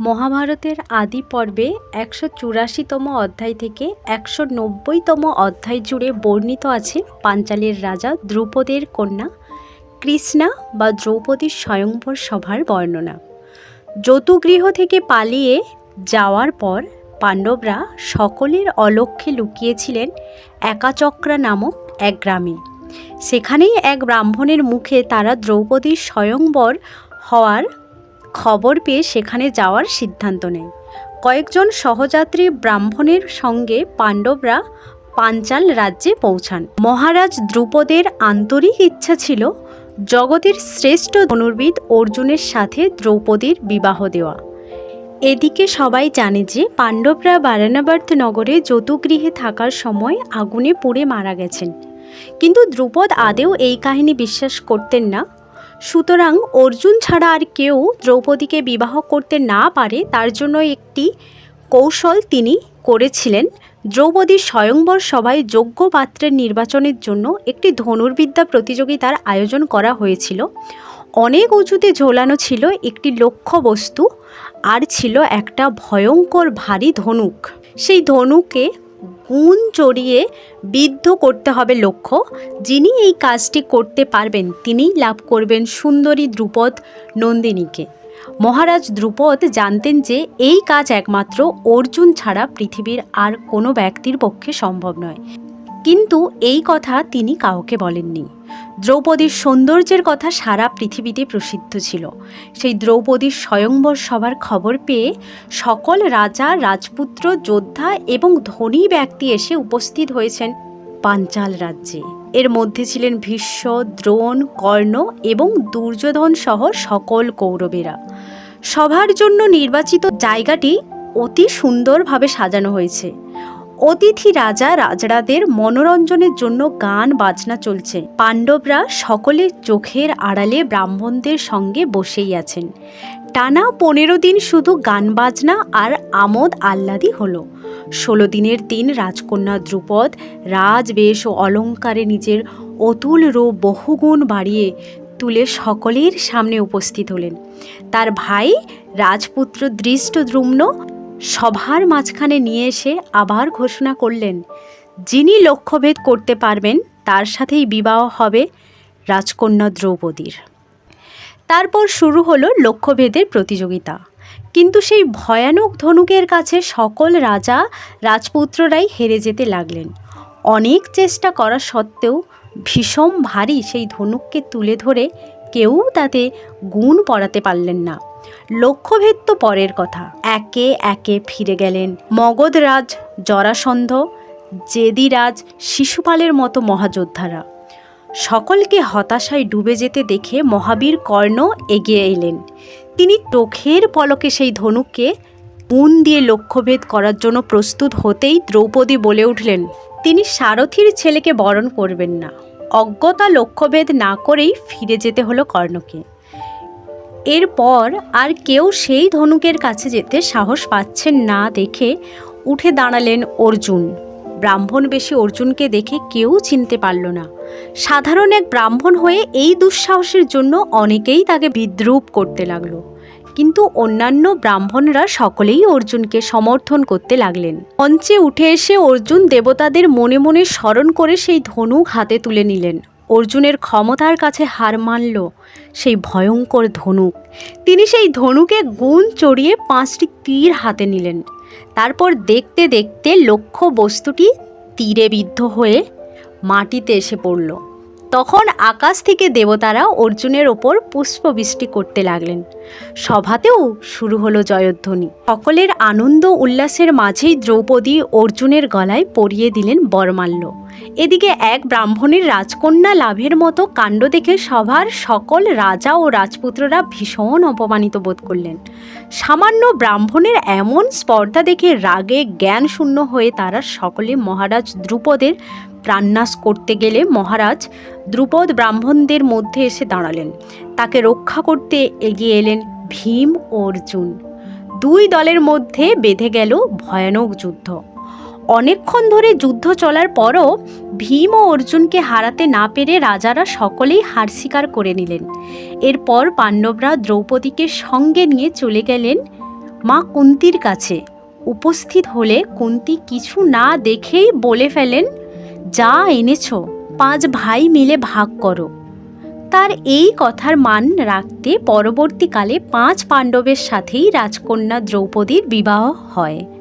মহাভারতের আদি পর্বে একশো চুরাশিতম অধ্যায় থেকে একশো নব্বইতম অধ্যায় জুড়ে বর্ণিত আছে পাঞ্চালের রাজা দ্রৌপদের কন্যা কৃষ্ণা বা দ্রৌপদীর স্বয়ংবর সভার বর্ণনা। যতুগৃহ থেকে পালিয়ে যাওয়ার পর পাণ্ডবরা সকলের অলক্ষ্যে লুকিয়েছিলেন একাচক্রা নামক এক গ্রামে। সেখানেই এক ব্রাহ্মণের মুখে তারা দ্রৌপদীর স্বয়ংবর হওয়ার খবর পেয়ে সেখানে যাওয়ার সিদ্ধান্ত নেয়। কয়েকজন সহযাত্রী ব্রাহ্মণের সঙ্গে পাণ্ডবরা পাঞ্চাল রাজ্যে পৌঁছান। মহারাজ দ্রুপদের আন্তরিক ইচ্ছা ছিল জগতের শ্রেষ্ঠ ধনুর্বিদ অর্জুনের সাথে দ্রৌপদীর বিবাহ দেওয়া। এদিকে সবাই জানে যে পাণ্ডবরা বারানাবর্ত নগরে যতুগৃহে থাকার সময় আগুনে পুড়ে মারা গেছেন। কিন্তু দ্রুপদ আদেও এই কাহিনী বিশ্বাস করতেন না। সুতরাং অর্জুন ছাড়া আর কেউ দ্রৌপদীকে বিবাহ করতে না পারে, তার জন্য একটি কৌশল তিনি করেছিলেন। দ্রৌপদীর স্বয়ংবর সভায় যোগ্য পাত্রের নির্বাচনের জন্য একটি ধনুর্বিদ্যা প্রতিযোগিতার আয়োজন করা হয়েছিল। অনেক উঁচুতে ঝোলানো ছিল একটি লক্ষ্য বস্তু, আর ছিল একটা ভয়ঙ্কর ভারী ধনুক। সেই ধনুকে গুণ জড়িয়ে বিদ্ধ করতে হবে লক্ষ্য। যিনি এই কাজটি করতে পারবেন, তিনিই লাভ করবেন সুন্দরী দ্রুপদ নন্দিনীকে। মহারাজ দ্রুপদ জানতেন যে এই কাজ একমাত্র অর্জুন ছাড়া পৃথিবীর আর কোনো ব্যক্তির পক্ষে সম্ভব নয়। কিন্তু এই কথা তিনি কাউকে বলেননি। দ্রৌপদীর সৌন্দর্যের কথা সারা পৃথিবীতে প্রসিদ্ধ ছিল। সেই দ্রৌপদীর স্বয়ংবর সবার খবর পেয়ে সকল রাজা, রাজপুত্র, যোদ্ধা এবং ধনী ব্যক্তি এসে উপস্থিত হয়েছেন পাঞ্চাল রাজ্যে। এর মধ্যে ছিলেন ভীষ্ম, দ্রোণ, কর্ণ এবং দুর্যোধন সহ সকল কৌরবেরা। সভার জন্য নির্বাচিত জায়গাটি অতি সুন্দরভাবে সাজানো হয়েছে। অতিথি রাজা রাজরাদের মনোরঞ্জনের জন্য গান বাজনা চলছে। পাণ্ডবরা সকলের চোখের আড়ালে ব্রাহ্মণদের সঙ্গে বসেই আছেন। টানা পনেরো দিন শুধু গান বাজনা আর আমোদ আহ্লাদি হলো। ষোলো দিনের দিন রাজকন্যা দ্রুপদ রাজবেশ ও অলঙ্কারে নিজের অতুল রূপ বহুগুণ বাড়িয়ে তুলে সকলের সামনে উপস্থিত হলেন। তার ভাই রাজপুত্র দৃষ্টদ্রুম্ন সভার মাঝখানে নিয়ে এসে আবার ঘোষণা করলেন, যিনি লক্ষ্যভেদ করতে পারবেন, তার সাথেই বিবাহ হবে রাজকন্যা দ্রৌপদীর। তারপর শুরু হলো লক্ষ্যভেদের প্রতিযোগিতা। কিন্তু সেই ভয়ানক ধনুকের কাছে সকল রাজা রাজপুত্ররাই হেরে যেতে লাগলেন। অনেক চেষ্টা করা সত্ত্বেও ভীষণ ভারী সেই ধনুককে তুলে ধরে কেউ তাতে গুণ পড়াতে পারলেন না। লক্ষ্যভেদ তো পরের কথা। একে একে ফিরে গেলেন মগধরাজ জরাসন্ধ, জেদিরাজ শিশুপালের মতো মহাযোদ্ধারা। সকলকে হতাশায় ডুবে যেতে দেখে মহাবীর কর্ণ এগিয়ে এলেন। তিনি চোখের পলকে সেই ধনুককে গুণ দিয়ে লক্ষ্যভেদ করার জন্য প্রস্তুত হতেই দ্রৌপদী বলে উঠলেন, তিনি সারথীর ছেলেকে বরণ করবেন না। অজ্ঞতা লক্ষ্যভেদ না করেই ফিরে যেতে হলো কর্ণকে। এরপর আর কেউ সেই ধনুকের কাছে যেতে সাহস পাচ্ছেন না দেখে উঠে দাঁড়ালেন অর্জুন। ব্রাহ্মণ বেশি অর্জুনকে দেখে কেউ চিনতে পারল না। সাধারণ এক ব্রাহ্মণ হয়ে এই দুঃসাহসের জন্য অনেকেই তাকে বিদ্রুপ করতে লাগল। কিন্তু অন্যান্য ব্রাহ্মণরা সকলেই অর্জুনকে সমর্থন করতে লাগলেন। মঞ্চে উঠে এসে অর্জুন দেবতাদের মনে মনে স্মরণ করে সেই ধনুক হাতে তুলে নিলেন। অর্জুনের ক্ষমতার কাছে হার মানল সেই ভয়ঙ্কর ধনুক। তিনি সেই ধনুকে গুণ চড়িয়ে পাঁচটি তীর হাতে নিলেন। তারপর দেখতে দেখতে লক্ষ্য বস্তুটি তীরে বিদ্ধ হয়ে মাটিতে এসে পড়ল। তখন আকাশ থেকে দেবতারা অর্জুনের ওপর পুষ্পবৃষ্টি করতে লাগলেন। সভাতেও শুরু হলো জয়ধ্বনি। সকলের আনন্দ উল্লাসের মাঝেই দ্রৌপদী অর্জুনের গলায় পরিয়ে দিলেন বরমাল্য। এদিকে এক ব্রাহ্মণের রাজকন্যা লাভের মতো কাণ্ড দেখে সভার সকল রাজা ও রাজপুত্ররা ভীষণ অপমানিত বোধ করলেন। সামান্য ব্রাহ্মণের এমন স্পর্ধা দেখে রাগে জ্ঞান শূন্য হয়ে তারা সকলে মহারাজ দ্রুপদের প্রাণনাশ করতে গেলে মহারাজ দ্রুপদ ব্রাহ্মণদের মধ্যে এসে দাঁড়ালেন। তাকে রক্ষা করতে এগিয়ে এলেন ভীম অর্জুন। দুই দলের মধ্যে বেঁধে গেল ভয়ানক যুদ্ধ। অনেকক্ষণ ধরে যুদ্ধ চলার পরও ভীম ও অর্জুনকে হারাতে না পেরে রাজারা সকলেই হার স্বীকার করে নিলেন। এরপর পাণ্ডবরা দ্রৌপদীকে সঙ্গে নিয়ে চলে গেলেন মা কুন্তির কাছে। উপস্থিত হলে কুন্তি কিছু না দেখেই বলে ফেলেন, যা এনেছ, পাঁচ ভাই মিলে ভাগ করো। তার এই কথার মান রাখতে পরবর্তীকালে পাঁচ পাণ্ডবের সাথেই রাজকন্যা দ্রৌপদীর বিবাহ হয়।